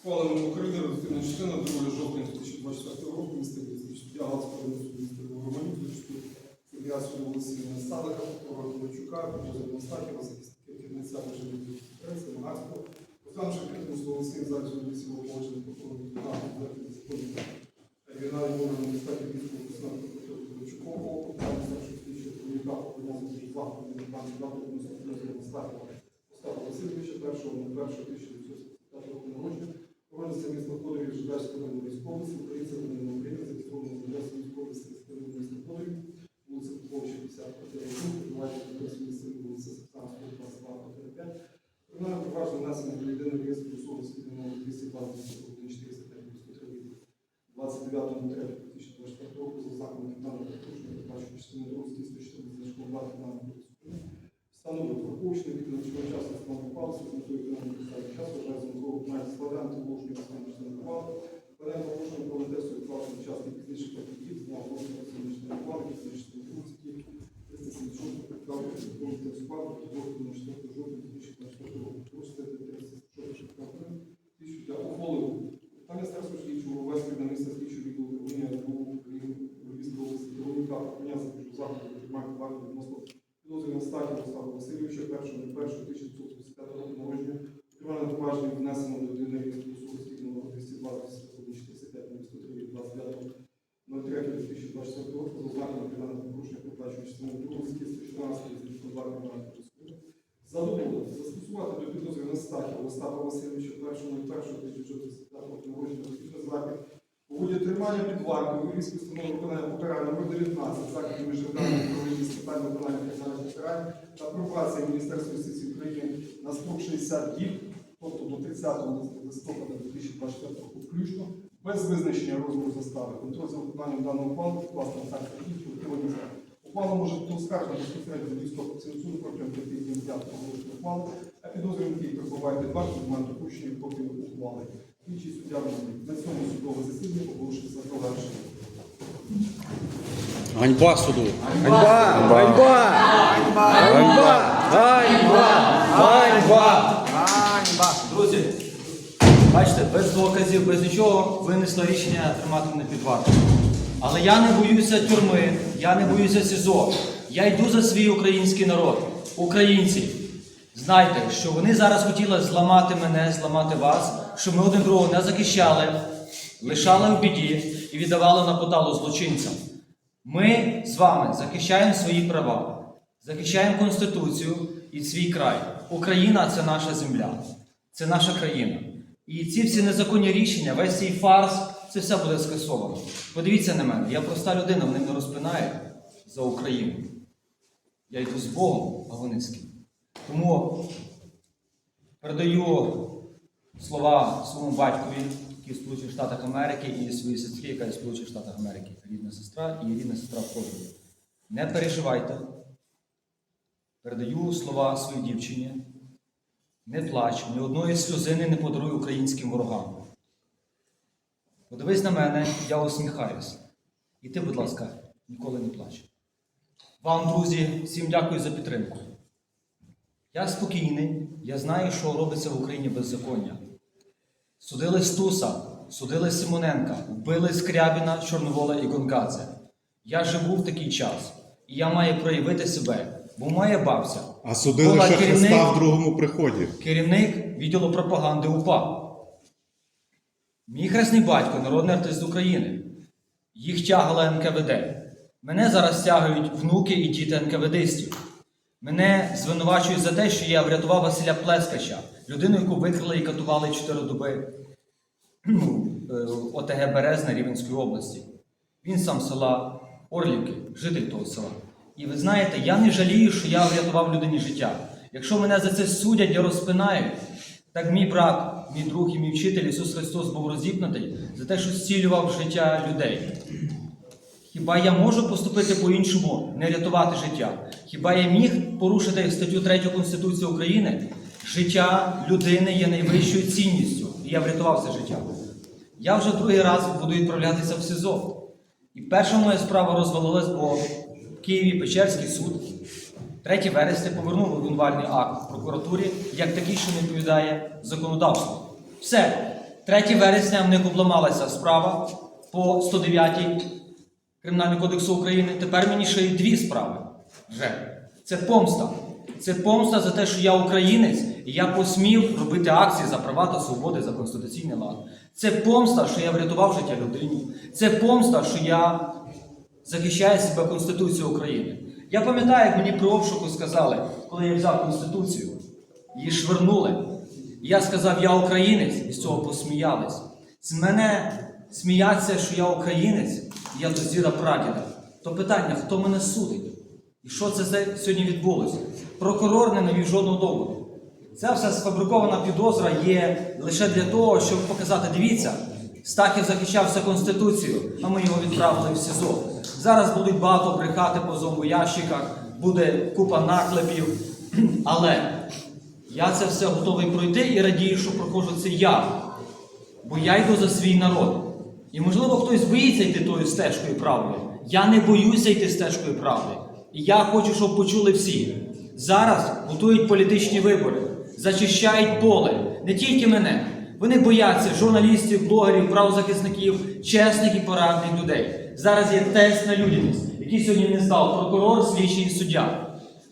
Схваленим України редактивна частина 2 жовтня 2024 року міста району суду міста Романів, суддя суду Волосіна Сталика, прокурора Ковальчука, прокурора Мостаківа, захисника керівниця Божевої конференції, Магацького, критику з Волосіна зараз місцевого положення виконання законів регіонального органу безпеки військового посадку прокурора Ковальчукова, покарання старшого слідчого керівника пов'язаного з заходом виконання заходу Мостаківа Мостаківа Остапа Васильовича, першого на першого 1975 29.03.2024 року за знаком кримінального порушення, передбачено частини 2 статті 114 значком 2 кримінального кодексу України. Встановлює враховуючи від начального часу встановлення ухвали з метою економії підстави часу, вважає за науково має складати положення останнього члена ухвали, складає положення про тесту відкласти час не пізніше п'яти діб, з дня оголошення останньої ухвали, фізичної функції, 376 підставки законної складу, 24 жовтня 2024 року за ознаками кримінального порушення передбачення частини 2 статті 114 значно 2 кримінального кодексу Задоволено застосувати до підозрюваного статі Остапа Васильовича, першого на першого 1985 року народження, розпічний захід у ході тримання під вартою вивіз постанови виконання покарання номер 19 заходів міжнародного управління з питань виконання кримінальних покарань та пробації Міністерства юстиції України на строк 60 діб, тобто до 30 листопада 2024 року включно, без визначення розміру застави. Контроль за виконанням даного ухвалу власне санкції інші утримання за. Ухвала може бути оскаржена безпосередньо до військового суду протягом 5 днів дня оголошення ухвали, а підозрюваний, який перебуває під вартою, має допущення копію ухвали. Інший суддя на цьому судове засідання оголошується завершеним. Ганьба суду. Ганьба! Ганьба! Ганьба! Ганьба! Ганьба! Ганьба! Друзі, бачите, без доказів, без нічого винесло рішення тримати мене під вартою. Але я не боюся тюрми, я не боюся СІЗО. Я йду за свій український народ, українці. Знайте, що вони зараз хотіли зламати мене, зламати вас, щоб ми один другого не захищали, лишали в біді і віддавали на поталу злочинцям. Ми з вами захищаємо свої права, захищаємо Конституцію і свій край. Україна це наша земля, це наша країна. І ці всі незаконні рішення, весь цей фарс, це все буде скасовано. Подивіться на мене, я проста людина, вони не розпинають за Україну. Я йду з Богом, а вони з ким. Тому передаю слова своєму батькові, який в Сполучених Штатах Америки, і своїй сестрі, яка в Сполучених Штатах Америки, рідна сестра і рідна сестра в Кожеві. Не переживайте. Передаю слова своїй дівчині. Не плач, ні одної сльозини не подаруй українським ворогам. Подивись на мене, я усміхаюсь. І ти, будь ласка, ніколи не плач. Вам, друзі, всім дякую за підтримку. Я спокійний, я знаю, що робиться в Україні беззаконня. Судили Стуса, судили Симоненка, вбили Скрябіна, Чорновола і Гонгадзе. Я живу в такий час, і я маю проявити себе, бо моя бабця А судили була ще Христа в другому приході. керівник відділу пропаганди УПА. Мій хресний батько, народний артист України. Їх тягала НКВД. Мене зараз тягають внуки і діти НКВДистів. Мене звинувачують за те, що я врятував Василя Плескача, людину, яку викрили і катували 4 доби ну, е, ОТГ Березна Рівенської області. Він сам села Орлівки, житель того села. І ви знаєте, я не жалію, що я врятував людині життя. Якщо мене за це судять і розпинають, так мій брат, мій друг і мій вчитель Ісус Христос був розіпнутий за те, що зцілював життя людей. Хіба я можу поступити по-іншому, не рятувати життя? Хіба я міг порушити статтю 3 Конституції України? Життя людини є найвищою цінністю, і я врятував це життя. Я вже другий раз буду відправлятися в СИЗО. І перша моя справа розвалилась, бо Києві Печерський суд 3 вересня повернув обвинувальний акт в прокуратурі як такий, що не відповідає законодавству. Все. 3 вересня в них обламалася справа по 109 Кримінального кодексу України. Тепер мені ще й дві справи. Вже. Це помста. Це помста за те, що я українець, і я посмів робити акції за права та свободи, за конституційний лад. Це помста, що я врятував життя людині. Це помста, що я захищає себе Конституція України. Я пам'ятаю, як мені при обшуку сказали, коли я взяв Конституцію, її швирнули. І я сказав, я українець, і з цього посміялись. З мене сміяться, що я українець, і я до зіра прадіда. То питання, хто мене судить? І що це сьогодні відбулося? Прокурор не навів жодного доводу. Ця вся сфабрикована підозра є лише для того, щоб показати, дивіться, Стахів захищався Конституцією, а ми його відправили в СІЗО. Зараз будуть багато брехати по зомбоящиках, буде купа наклепів. Але я це все готовий пройти і радію, що проходжу це я. Бо я йду за свій народ. І можливо хтось боїться йти тою стежкою правди. Я не боюся йти стежкою правди. І я хочу, щоб почули всі. Зараз готують політичні вибори, зачищають поле, не тільки мене. Вони бояться журналістів, блогерів, правозахисників, чесних і порадних людей. Зараз є тест на людяність, який сьогодні не здав прокурор, слідчий і суддя.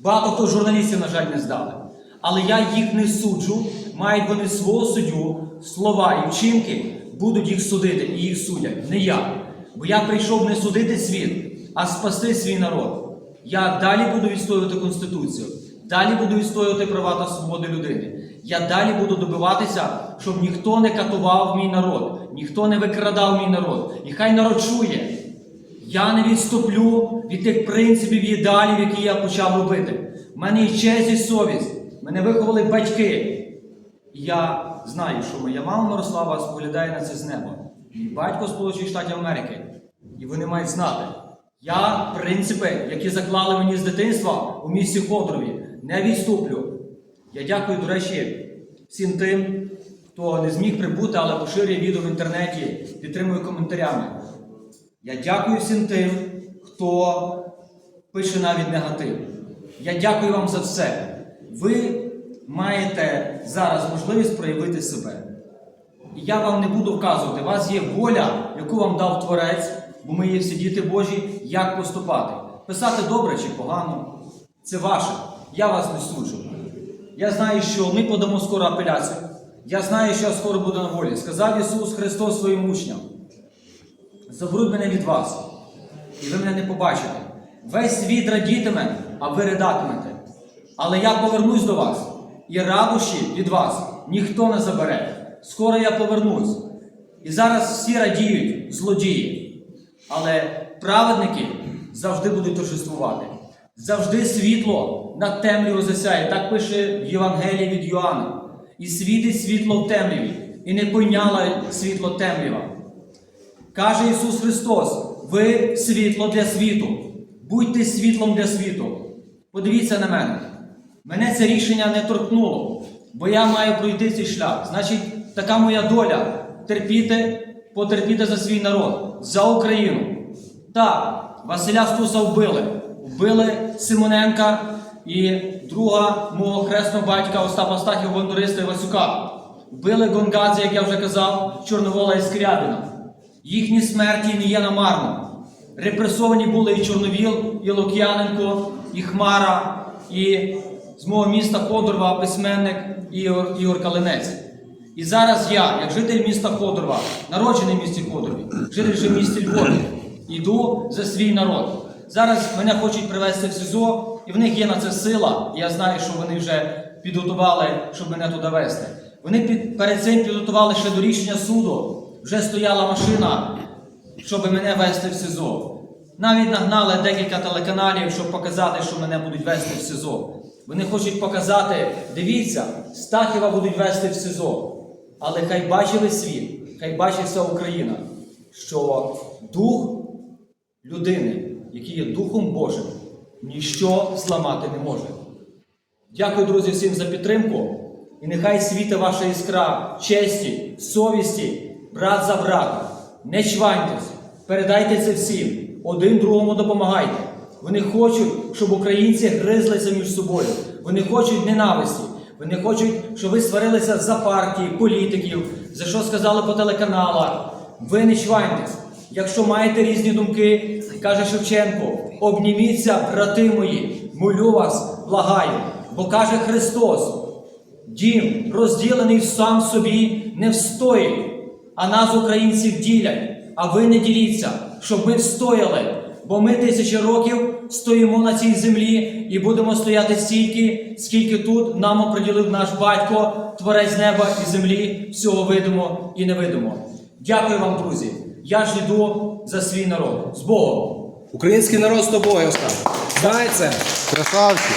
Багато хто журналістів, на жаль, не здали. Але я їх не суджу, мають вони свого суддю, слова і вчинки будуть їх судити і їх судять. Не я. Бо я прийшов не судити світ, а спасти свій народ. Я далі буду відстоювати Конституцію, далі буду відстоювати права та свободи людини. Я далі буду добиватися, щоб ніхто не катував мій народ, ніхто не викрадав мій народ. І хай народ чує. Я не відступлю від тих принципів і ідеалів, які я почав робити. У мене є честь і совість. Мене виховали батьки. І я знаю, що моя мама Мирослава споглядає на це з неба. Мій батько Сполучених Штатів Америки. І вони мають знати. Я принципи, які заклали мені з дитинства у місті Ходрові, не відступлю. Я дякую, до речі, всім тим, хто не зміг прибути, але поширює відео в інтернеті, підтримує коментарями. Я дякую всім тим, хто пише навіть негатив. Я дякую вам за все. Ви маєте зараз можливість проявити себе. І я вам не буду вказувати, у вас є воля, яку вам дав Творець, бо ми є всі діти Божі, як поступати. Писати добре чи погано це ваше. Я вас не суджу. Я знаю, що ми подамо скоро апеляцію. Я знаю, що я скоро буду на волі. Сказав Ісус Христос своїм учням. Заберуть мене від вас, і ви мене не побачите. Весь світ радітиме, а ви ридатимете. Але я повернусь до вас, і радощі від вас ніхто не забере. Скоро я повернусь. І зараз всі радіють, злодії. Але праведники завжди будуть торжествувати. Завжди світло над темрявою засяє. Так пише в Євангелії від Йоанна. І світить світло в темряві, і не пойняла світло темрява. Каже Ісус Христос: ви світло для світу. Будьте світлом для світу. Подивіться на мене. Мене це рішення не торкнуло, бо я маю пройти цей шлях. Значить, така моя доля терпіти, потерпіти за свій народ, за Україну. Так, Василя Стуса вбили. Вбили Симоненка і друга мого хресного батька Остапа Стахів Бондариста Івасюка. Вбили Гонгадзе, як я вже казав, Чорновола і Скрябіна. Їхні смерті не є намарно. Репресовані були і Чорновіл, і Лук'яненко, і Хмара, і з мого міста Ходорова письменник Ігор, Ігор Калинець. І зараз я, як житель міста Ходорова, народжений в місті Ходорові, житель же в місті Львові, йду за свій народ. Зараз мене хочуть привезти в СІЗО, і в них є на це сила. Я знаю, що вони вже підготували, щоб мене туди везти. Вони під, перед цим підготували ще до рішення суду. Вже стояла машина, щоб мене везти в СИЗО. Навіть нагнали декілька телеканалів, щоб показати, що мене будуть везти в СИЗО. Вони хочуть показати, дивіться, Стахіва будуть везти в СИЗО. Але хай весь світ, хай бачить Україна, що дух людини, який є Духом Божим, ніщо зламати не може. Дякую, друзі, всім за підтримку. І нехай світе ваша іскра честі, совісті, брат за брата. Не чваньтесь, передайте це всім, один другому допомагайте. Вони хочуть, щоб українці гризлися між собою. Вони хочуть ненависті. Вони хочуть, щоб ви сварилися за партії, політиків, за що сказали по телеканалах. Ви не чваньтесь. Якщо маєте різні думки, каже Шевченко, обніміться, брати мої, молю вас, благаю, бо каже Христос, дім, розділений сам собі, не встоїть, а нас, українців, ділять, а ви не діліться, щоб ми встояли. Бо ми тисячі років стоїмо на цій землі і будемо стояти стільки, скільки тут нам оприділив наш батько, творець неба і землі, всього видимо і невидимо. Дякую вам, друзі. Я ж йду за свій народ. З Богом! Український народ з тобою, Остап. Знай це. Красавчик.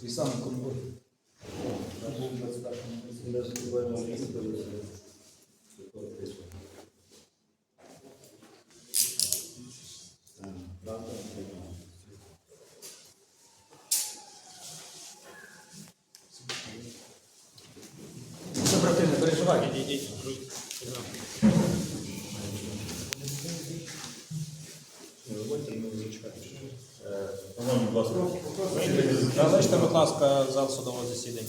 Ти сам комбой. Це брати, не переживай. Залиште, будь ласка, зал судового засідання.